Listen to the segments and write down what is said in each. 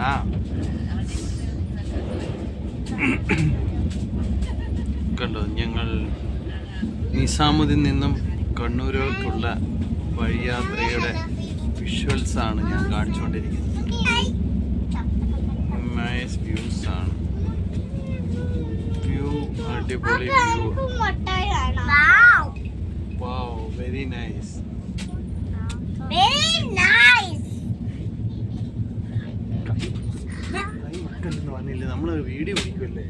ആ. കണ്ടോ ഞങ്ങൾ നിസാമുദ്ദീൻ നിന്നും കണ്ണൂരോട്ടുള്ള വഴിയാത്രയുടെ വിഷ്വൽസ് ആണ് ഞാൻ കാണിച്ചുകൊണ്ടിരിക്കുന്നത്. നൈസ് വ്യൂസ് ആണ്. വ്യൂ അടിപൊളി വ്യൂ വാവ് വെരി നൈസ് കൈ മക്കളെന്ന് നമ്മളൊരു വീഡിയോ പിടിക്കുമല്ലേ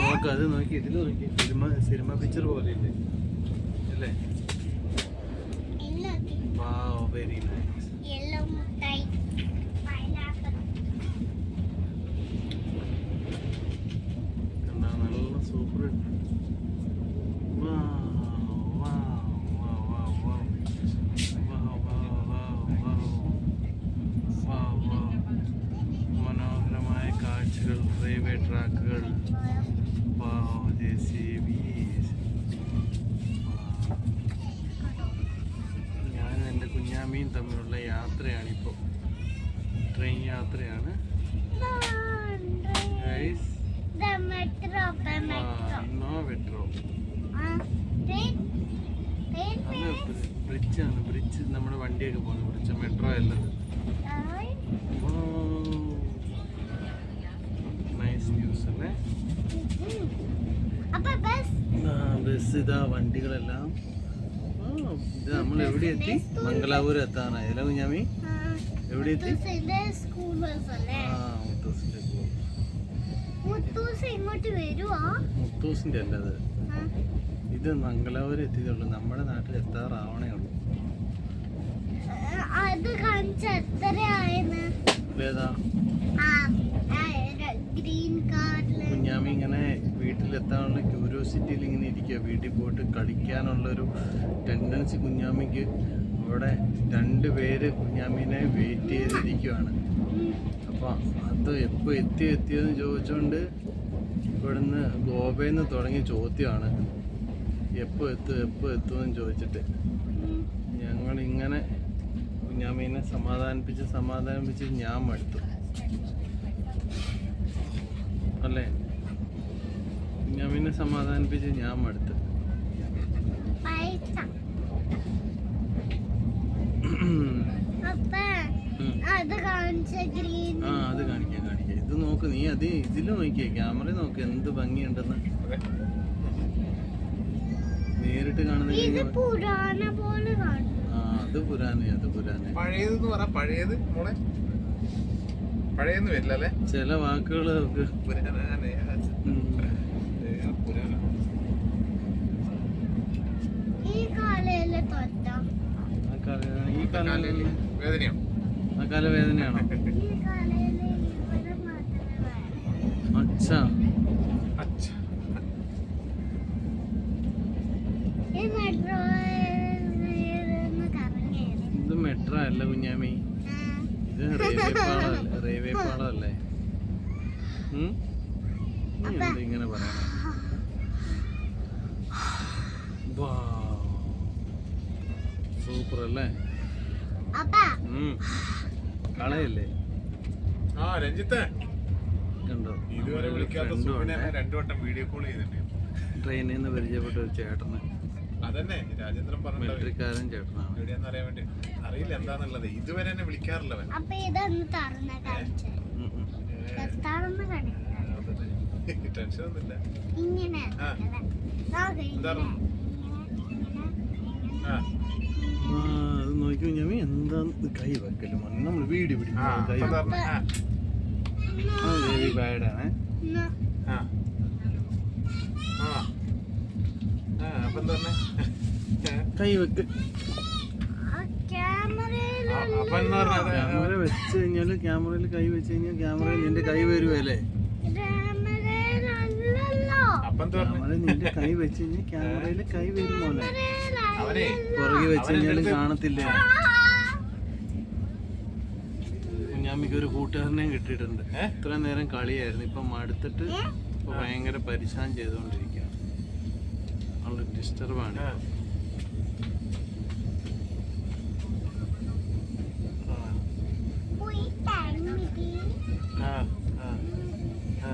നോക്ക് അത് നോക്കി ഇതിൽ നോക്കി. സിനിമ സിനിമ പിക്ചർ പോലെ ഇല്ലേ അല്ലേ വാവ് വെരി നൈസ് കണ്ടാ നല്ല സൂപ്പർ മനോഹരമായ കാഴ്ചകൾ റെയിൽവേ ട്രാക്കുകൾ ഞാൻ എന്റെ കുഞ്ഞാമ്മയും തമ്മിലുള്ള യാത്രയാണിപ്പോൾ ട്രെയിൻ യാത്രയാണ്. ബ്രിഡ്ജാണ് ബ്രിഡ്ജ് നമ്മുടെ വണ്ടിയൊക്കെ പോകുന്നത് ബ്രിഡ്ജ് മെട്രോ അല്ലത്. നൈസ് ന്യൂസ് അല്ലേ? ബസ്? ഇതാ വണ്ടികളെല്ലാം. ഇത് നമ്മൾ എവിടെ എത്തി? മംഗലാപുരം എത്താനായി. അല്ലേ കുഞ്ഞാമി? എവിടെ എത്തി? മുത്തൂസിന്റെ അല്ലേ? അത്. ഇത് മംഗലാപുരം എത്തിയതുള്ളൂ നമ്മുടെ നാട്ടിൽ എത്താറാവണേ ഉള്ളൂ. അത് കാണിച്ച എത്രയായെന്ന്? ഏതാ ഗ്രീൻ കുഞ്ഞാമി ഇങ്ങനെ വീട്ടിലെത്താനുള്ള ക്യൂരിയോസിറ്റിയിൽ ഇങ്ങനെ ഇരിക്കുക. വീട്ടിൽ പോയിട്ട് കളിക്കാനുള്ളൊരു ടെൻഡൻസി കുഞ്ഞാമിക്ക്. അവിടെ രണ്ട് പേര് കുഞ്ഞാമീനെ വെയിറ്റ് ചെയ്തിരിക്കുകയാണ് അപ്പോൾ അത് എപ്പോൾ എത്തി എത്തിയെന്ന് ചോദിച്ചുകൊണ്ട് ഇവിടുന്ന് ഗോവയിൽ നിന്ന് തുടങ്ങിയ ചോദ്യമാണ്. എപ്പോൾ എത്തും എപ്പോൾ എത്തുമെന്ന് ചോദിച്ചിട്ട്. ഞങ്ങളിങ്ങനെ കുഞ്ഞാമീനെ സമാധാനിപ്പിച്ച് സമാധാനിപ്പിച്ച് ഞാൻ മടുത്തു. അല്ലേ? കുഞ്ഞാമീനെ സമാധാനിപ്പിച്ച് ഞാൻ മടുത്ത്. പൈസ. അത് കാണിച്ച ഗ്രീൻ. ആ അത് കാണിക്കാം കാണിക്കാം. ഇത് നോക്ക് നീ അത് ഇതിൽ നോക്കിയേ ക്യാമറ നോക്ക് എന്ത് ഭംഗിയുണ്ടെന്ന്. നേരിട്ട് കാണുന്ന ഇത് കഴിഞ്ഞാ- പോലെ കാണും. ആ അത് പുരാനെ അത് പുരാനെ പഴയതെന്ന് പറ പഴയത് മോളെ. പഴയെന്ന് വരില്ല അല്ലേ? ചില വാക്കുകൾ പുരാന ഈ കാലയിലെ തൊറ്റ ആ വേദനയാണോ മാത്രമേ വരൂ. അച്ഛാ. അച്ഛ. ഇത് മെട്രോ അല്ല കുഞ്ഞാമി. ഇത് റെയിൽവേ പാളമല്ലേ റെയിൽവേ പാളമല്ലേ കളയല്ലേ? ആ രഞ്ജിത്തെ. കണ്ടോ? ഇതുവരെ വിളിക്കാത്ത സുഖിനെ രണ്ടു വട്ടം വീഡിയോ കോൾ ചെയ്തിട്ടുണ്ട്. ട്രെയിനിൽ നിന്ന് പരിചയപ്പെട്ട ഒരു ചേട്ടന്. അതന്നെ രാജേന്ദ്രൻ പറഞ്ഞ മിലിറ്ററിക്കാരൻ ചേട്ടനാണ്. എവിടെയാന്ന് അറിയാൻ വേണ്ടി. അറിയില്ല എന്താന്നുള്ളത്. ഇതുവരെ എന്നെ വിളിക്കാറില്ലവൻ. അപ്പൊ ഇതൊന്ന് തുറന്ന കാണിച്ചു. ഉം, ഉം. തുറന്ന് കാണിച്ചു ടെൻഷൻ ഒന്നുമില്ല. ഇങ്ങനെ ആ. നോക്ക്, ഇങ്ങനെ. ആ. നോക്കി കുഞ്ഞാമി എന്താ കൈ വെക്കൽ നമ്മൾ പിടിക്കും കൈ വെക്കും. കൈ ക്യാമറ വെച്ച് കഴിഞ്ഞാൽ ക്യാമറയിൽ കൈ വെച്ച് കഴിഞ്ഞാൽ ക്യാമറയിൽ നിന്റെ കൈ വരുവല്ലേ? ഞാൻ കൈ ക്യാമറയിൽ കൈ ഒരു കൂട്ടുകാരനെയും കിട്ടിയിട്ടുണ്ട്. ഇത്ര നേരം കളിയായിരുന്നു. ഇപ്പൊ മടുത്തിട്ട് ഇപ്പൊ ഭയങ്കര പരിശാനം ചെയ്തുകൊണ്ടിരിക്കുകയാണ്. ഡിസ്റ്റർബാണ് ആ. ആ ആ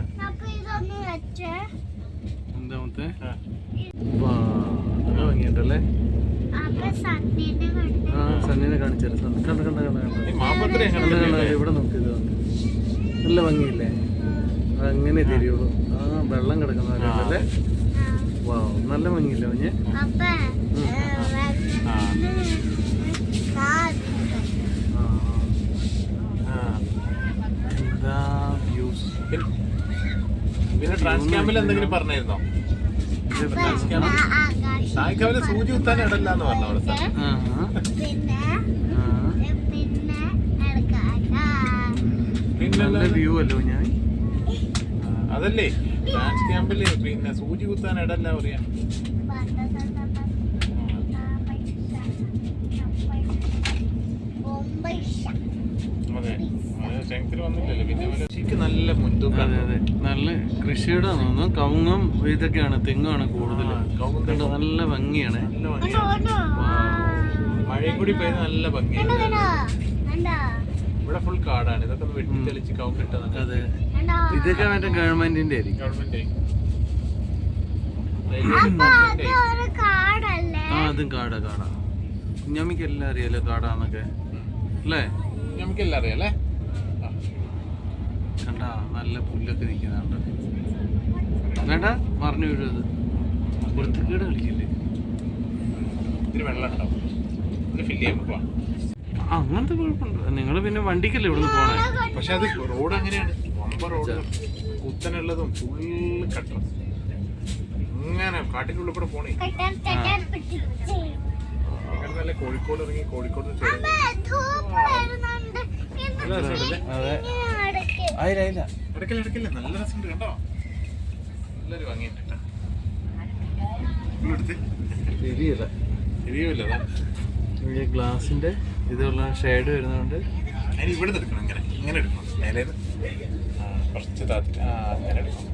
ഇതൊന്ന് വെച്ചേ. അപ്പൊ സണ്ണിനെ കണ്ട്. ആ സണ്ണിനെ കാണിച്ചാൽ കണ്ട കണ്ട കണ്ട കണ്ട കണ്ട, ഇവിടെ നോക്ക് ഇത്. നല്ല ഭംഗിയില്ലേ? അങ്ങനെ തിരിയുള്ളൂ ആ വെള്ളം കിടക്കുന്നവരല്ലേ. വാ നല്ല ഭംഗിയില്ലേ കുഞ്ഞെ? ആ. എന്താ വ്യൂസ് പിന്നെ- ട്രാൻസ് ക്യാമ്പിൽ എന്തെങ്കിലും പറഞ്ഞിരുന്നോ? ട്രാൻസ് ക്യാമ്പ് ആകാശം തായ്ക്കാവിലെ സൂചി കുത്താൻ ഇടല്ല എന്ന് പറഞ്ഞു അവിടെ സാർ? പിന്നെ വ്യൂ അല്ലോ ഞാൻ. അതല്ലേ. ട്രാൻസ് ക്യാമ്പിൽ പിന്നെ സൂചി കുത്താൻ ഇടല്ല പറയാ. അതെ നല്ല അതെ മുൻതൂക്കാണ് അതെ നല്ല കൃഷിയുടെ തോന്നുന്നു. കവുങ്ങും ഇതൊക്കെയാണ് തെങ്ങാണ് കൂടുതൽ കണ്ടോ നല്ല ഭംഗിയാണ്. മഴയും കൂടി പെയ്ത് നല്ല ഭംഗിയാണ്. ഇവിടെ ഫുൾ കാടാണ്. ഇതൊക്കെ വെട്ടിച്ചലിച്ച് വെട്ടി തെളിച്ച് കവുങ്ങിട്ടതാണ് അതെ. ഇതൊക്കെ മറ്റേ ഗവൺമെന്റിന്റെ ആയിരിക്കും. ഗവൺമെന്റ് ആ അതും കാടാ കാടാ. കുഞ്ഞാമിക്ക് എല്ലാം അറിയാലോ കാടാന്നൊക്കെ. അല്ലേ? നമുക്കെല്ലാം അറിയാം അല്ലേ കണ്ട നല്ല പുല്ലൊക്കെ നിൽക്കുന്നുണ്ട്. വേണ്ട മറിഞ്ഞു വീഴും അത് വൃത്തിക്കേട് കളിക്കില്ലേ? ഇതിന് വെള്ളം ഉണ്ടാവും. ഇത് ഫില്ല് ചെയ്യാൻ പോവാ. അങ്ങനത്തെ കുഴപ്പമുണ്ട്. നിങ്ങൾ പിന്നെ വണ്ടിക്കല്ലേ ഇവിടുന്ന് പോണേ? പക്ഷെ അത് റോഡ് അങ്ങനെയാണ്. വമ്പ റോഡ് കുത്തനുള്ളതും ഫുള്ള് കട്ടർ ഇങ്ങനെ കാട്ടിനുള്ളിൽ കൂടെ പോണേ നല്ല കോഴിക്കോട് ഇറങ്ങി കോഴിക്കോട് നിന്ന് ചേർന്ന് നല്ല രസമുണ്ടല്ലേ അതെ. ആയില്ല ഇടയ്ക്കല്ല ഇടയ്ക്കല്ല. നല്ല രസമുണ്ട് കണ്ടോ? നല്ലൊരു ഭംഗിയുണ്ട് കേട്ടോ ഈ ഗ്ലാസിന്റെ ഇതുള്ള ഷെയ്ഡ് വരുന്നതുകൊണ്ട് അതിന് ഇവിടെ നിന്ന് എടുക്കണം ഇങ്ങനെ. ഇങ്ങനെ എടുക്കണം. മേലെ ആ കുറച്ച് താത്തി ആ അങ്ങനെ എടുക്കണം.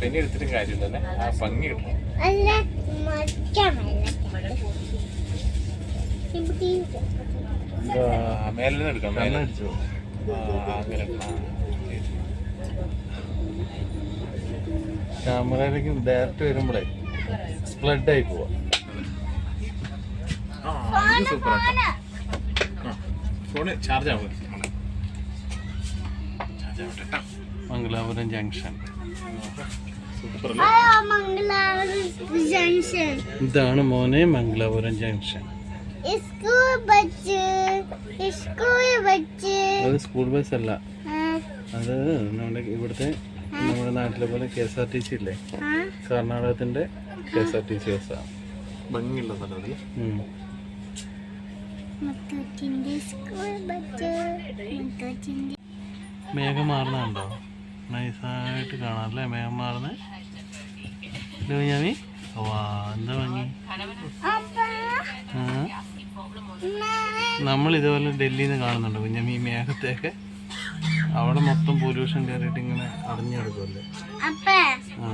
പിന്നെ എടുത്തിട്ടും കാര്യമില്ലല്ലേ? ആ ഭംഗി കിട്ടണം. അല്ല മറ്റമല്ല അങ്ങനെ. ക്യാമറയിലേക്ക് ഡയറക്റ്റ് വരുമ്പോഴേ സ്പ്ലഡ് ആയി പോവാ super phone charge Mangalapuram junction. ഇതാണ് മോനെ Mangalapuram junction. School bus school bus. അത് സ്കൂൾ ബസ് അല്ല. അത് നമ്മുടെ ഇവിടുത്തെ നമ്മുടെ നാട്ടിലെ പോലെ K S R T C ഇല്ലേ? കർണാടകത്തിന്റെ K S R T C ബസ്സാണ് ഭംഗിയുള്ള സ്ഥലം മേഘം മാറുന്നുണ്ടോ നൈസായിട്ട് കാണാറില്ലേ മേഘം മാറുന്ന ഞാൻ വാ എന്താ ഭംഗി? ആ. നമ്മൾ ഇതുപോലെ ഡൽഹിയിൽ നിന്ന് കാണുന്നുണ്ട് കുഞ്ഞമ്മ ഈ മേഘത്തെയൊക്കെ. അവിടെ മൊത്തം പൊല്യൂഷൻ കയറിയിട്ട് ഇങ്ങനെ അടഞ്ഞെടുക്കുമല്ലേ ആ.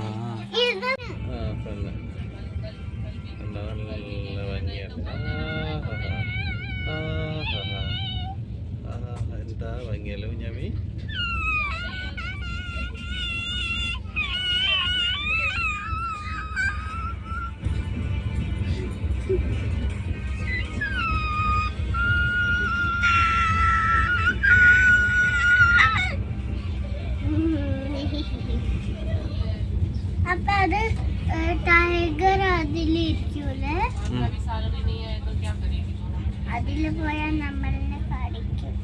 അതിൽ പോയാൽ നമ്മളെ കടിക്കും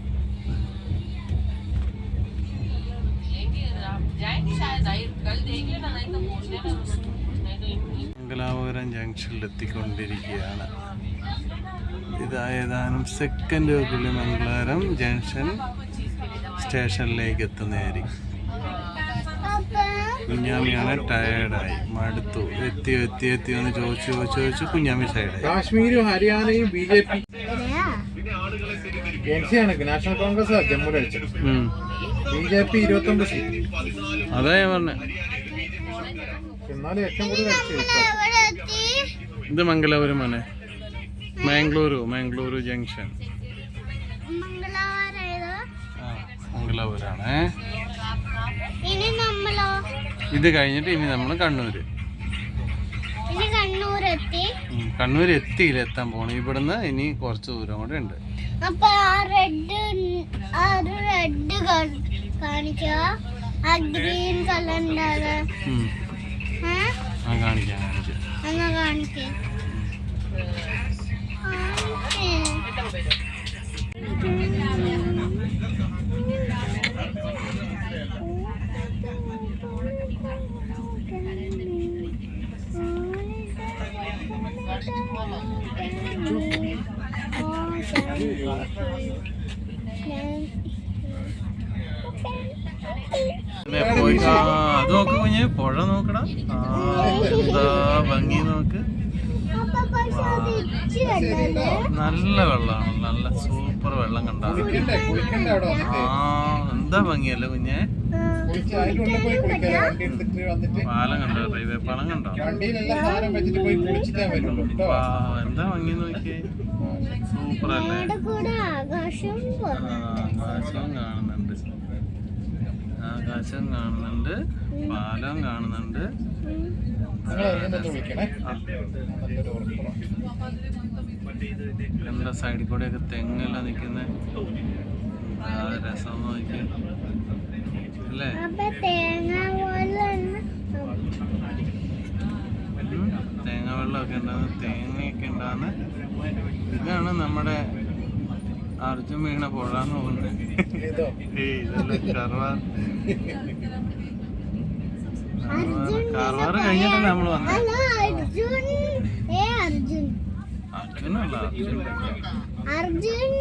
മംഗലാപുരം ജംഗ്ഷനിൽ എത്തിക്കൊണ്ടിരിക്കുകയാണ് ഇത് ഏതാനും സെക്കൻഡുകൾക്കുള്ളിൽ മംഗലാപുരം ജംഗ്ഷൻ സ്റ്റേഷനിലേക്ക് എത്തുന്നതായിരിക്കും കുഞ്ഞാമിയാണ് ടയേർഡായി മടുത്തു. എത്തി എത്തി എത്തി എന്ന് ചോദിച്ചു ചോദിച്ചു ചോദിച്ചു കുഞ്ഞാമി സൈഡായി കാശ്മീരും ഹരിയാനയും B J P? N C ആണ് നാഷണൽ കോൺഗ്രസ് ജമ്മു അടിച്ചത്. ബി ജെ പി ഇരുപത്തി ഒമ്പത് സീറ്റ്. അതാ ഞാൻ പറഞ്ഞെ. എന്നാലും ഏറ്റവും കൂടുതൽ എത്തി ഇത് മംഗലാപുരം ആണ്. മാംഗ്ലൂരു മാംഗ്ലൂരു ജംഗ്ഷൻ. മംഗലാപുരാണ്. ഇനി നമ്മളോ? ഇത് കഴിഞ്ഞിട്ട് ഇനി നമ്മൾ കണ്ണൂര്. കണ്ണൂർ എത്തിയില്ല എത്താൻ പോണു. ഇവിടുന്ന് ഇനി കുറച്ച് ദൂരം കൂടെ ഉണ്ട്. അപ്പൊ ആ റെഡ് ആ ഒരു റെഡ് കാണിക്കുക ആ ഗ്രീൻ കളർ ഉണ്ടാകുക ആ കാണിക്കാം കാണിക്കാം എന്നാ കാണിക്കേ പിന്നെ പോയി ആ അത് നോക്ക് കുഞ്ഞ് പുഴ നോക്കടാ ആ എന്താ ഭംഗി നോക്ക്. നല്ല വെള്ളമാണ്. നല്ല സൂപ്പർ വെള്ളം കണ്ട. ആ എന്താ ഭംഗിയല്ലേ കുഞ്ഞെ? പാലം കണ്ടോ റെയിൽവേ പാലം കണ്ടോ എന്താ ഭംഗി നോക്കിയേ? സൂപ്പർ അല്ലേ? ആകാശവും കാണുന്നുണ്ട്. ആകാശം കാണുന്നുണ്ട്. പാലം കാണുന്നുണ്ട്. നിങ്ങൾ വിളിക്കണേ. നല്ലൊരു എന്താ സൈഡിൽ കൂടെയൊക്കെ തെങ്ങെല്ലാം നിൽക്കുന്നത് രസം നോക്കി അല്ലേ? അപ്പൊ തേങ്ങ വെള്ളമൊക്കെ ഉണ്ടാകുന്ന തേങ്ങയൊക്കെ ഉണ്ടാകുന്ന ഇതാണ് നമ്മുടെ അർജുൻ വീണ പുഴ എന്ന് തോന്നുന്നത് കർവാർ അർജുൻ കാർവാർ കഴിഞ്ഞിട്ടല്ലേ നമ്മൾ വന്നത്. അർജുൻ. ഏ അർജുൻ. അർജുനല്ല അർജുൻ അർജുൻ.